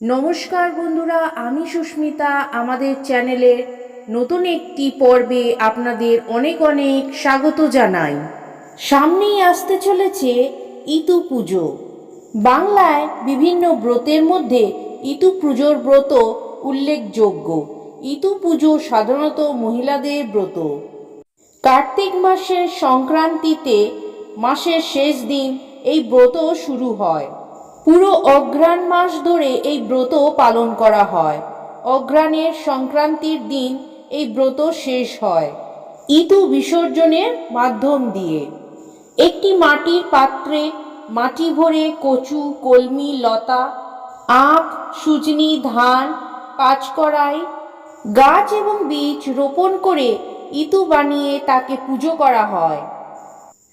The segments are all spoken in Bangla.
নমস্কার বন্ধুরা, আমি সুস্মিতা। আমাদের চ্যানেলের নতুন একটি পর্বে আপনাদের অনেক অনেক স্বাগত জানাই। সামনেই আসতে চলেছে ইতু পুজো। বাংলায় বিভিন্ন ব্রতের মধ্যে ইতু পুজোর ব্রত উল্লেখযোগ্য। ইতু পুজো সাধারণত মহিলাদের ব্রত। কার্তিক মাসের সংক্রান্তিতে মাসের শেষ দিন এই ব্রত শুরু হয়। পুরো অঘ্রাণ মাস ধরে এই ব্রত পালন করা হয়। অঘ্রাণের সংক্রান্তির দিন এই ব্রত শেষ হয়। ইতু বিসর্জনের মাধ্যম দিয়ে। একটি মাটির পাত্রে মাটি ভরে কচু, কলমি, লতা, আখ, সুজনি, ধান, পাঁচকড়াই, গাছ এবং বীজ রোপণ করে ইতু বানিয়ে তাকে পুজো করা হয়।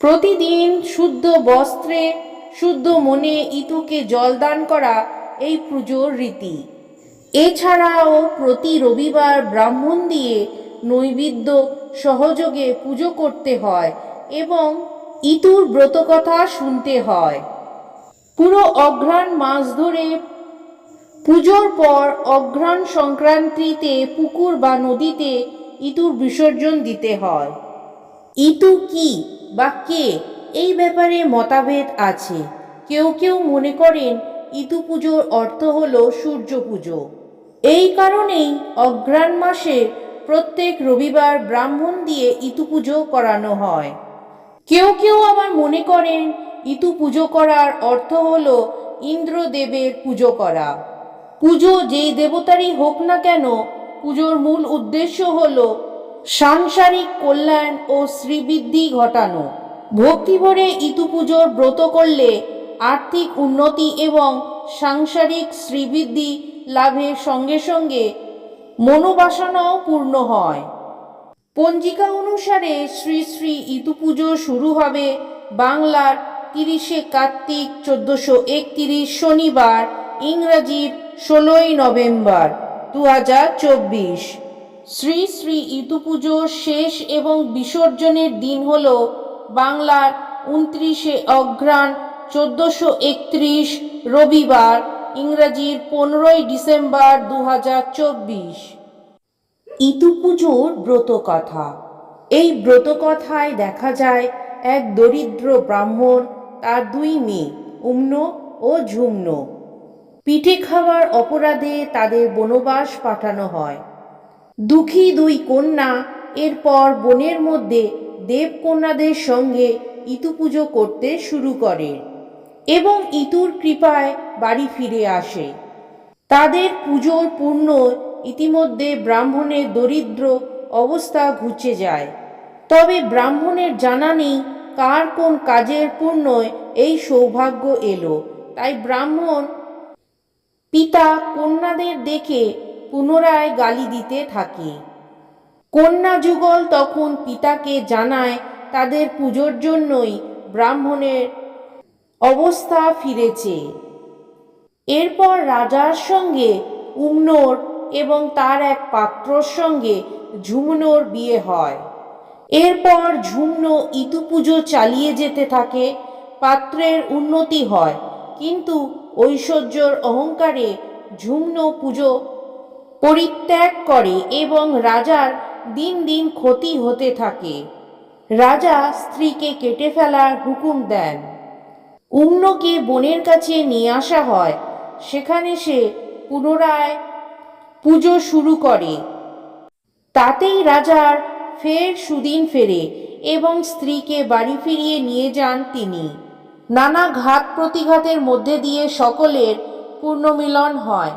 প্রতিদিন শুদ্ধ বস্ত্রে শুদ্ধ মনে ইতুকে জলদান করা এই পুজোর রীতি। এছাড়াও প্রতি রবিবার ব্রাহ্মণ দিয়ে নৈবেদ্য সহযোগে পুজো করতে হয় এবং ইতুর ব্রতকথা শুনতে হয়। পুরো অঘ্রাণ মাস ধরে পুজোর পর অঘ্রাণ সংক্রান্তিতে পুকুর বা নদীতে ইতুর বিসর্জন দিতে হয়। ইতু কি বা কে এই ব্যাপারে মতাভেদ আছে। কেউ কেউ মনে করেন, ইতু পুজোর অর্থ হল সূর্য পুজো। এই কারণেই অঘ্রাণ মাসে প্রত্যেক রবিবার ব্রাহ্মণ দিয়ে ইতু পুজো করানো হয়। কেউ কেউ আবার মনে করেন, ইতু পুজো করার অর্থ হল ইন্দ্রদেবের পুজো করা। পুজো যেই দেবতারই হোক না কেন, পুজোর মূল উদ্দেশ্য হল সাংসারিক কল্যাণ ও শ্রীবৃদ্ধি ঘটানো। ভক্তি ভরে ইতু পুজোর ব্রত করলে আর্থিক উন্নতি এবং সাংসারিক শ্রীবৃদ্ধি লাভের সঙ্গে সঙ্গে মনোবাসনাও পূর্ণ হয়। পঞ্জিকা অনুসারে শ্রী শ্রী ইতু পুজো শুরু হবে বাংলার তিরিশে কার্তিক চোদ্দোশো একতিরিশ শনিবার, ইংরাজির ষোলোই নভেম্বর দু হাজার চব্বিশ। শ্রী শ্রী ইতু পুজোর শেষ এবং বিসর্জনের দিন হল বাংলার উনত্রিশে অঘ্রাণ চোদ্দোশো একত্রিশ রবিবার, ইংরাজির পনেরোই ডিসেম্বর দু হাজার চব্বিশ। ইতু পুজোর ব্রতকথা। এই ব্রতকথায় দেখা যায় এক দরিদ্র ব্রাহ্মণ, তার দুই মেয়ে, উম্ন ও ঝুম্ন। পিঠে খাওয়ার অপরাধে তাদের বনবাস পাঠানো হয়। দুঃখী দুই কন্যা, এরপর বনের মধ্যে দেবকন্যাদের সঙ্গে ইতু পুজো করতে শুরু করে এবং ইতুর কৃপায় বাড়ি ফিরে আসে। তাদের পুজোর পূর্ণ ইতিমধ্যে ব্রাহ্মণের দরিদ্র অবস্থা ঘুচে যায়। তবে ব্রাহ্মণের জানা নেই কার কোন কাজের পূর্ণয় এই সৌভাগ্য এলো। তাই ব্রাহ্মণ পিতা কন্যাদের দেখে পুনরায় গালি দিতে থাকে। কন্যা যুগল তখন পিতাকে জানায় তাদের পুজোর জন্যই ব্রাহ্মণের অবস্থা ফিরেছে। এরপর রাজার সঙ্গে উমনোর এবং তার এক পাত্রর সঙ্গে ঝুমনোর বিয়ে হয়। এরপর ঝুমনো ইতু পুজো চালিয়ে যেতে থাকে, পাত্রের উন্নতি হয়, কিন্তু ঐশ্বর্যর অহংকারে ঝুমনো পুজো পরিত্যাগ করে এবং রাজার দিন দিন ক্ষতি হতে থাকে। রাজা স্ত্রীকে কেটে ফেলার হুকুম দেন। উম্নকে বনের কাছে নিয়ে আসা হয়। সেখানে সে পুনরায় পুজো শুরু করে। তাতেই রাজার ফের সুদিন ফেরে এবং স্ত্রীকে বাড়ি ফিরিয়ে নিয়ে যান তিনি। নানা ঘাত প্রতিঘাতের মধ্যে দিয়ে সকলের পূর্ণমিলন হয়।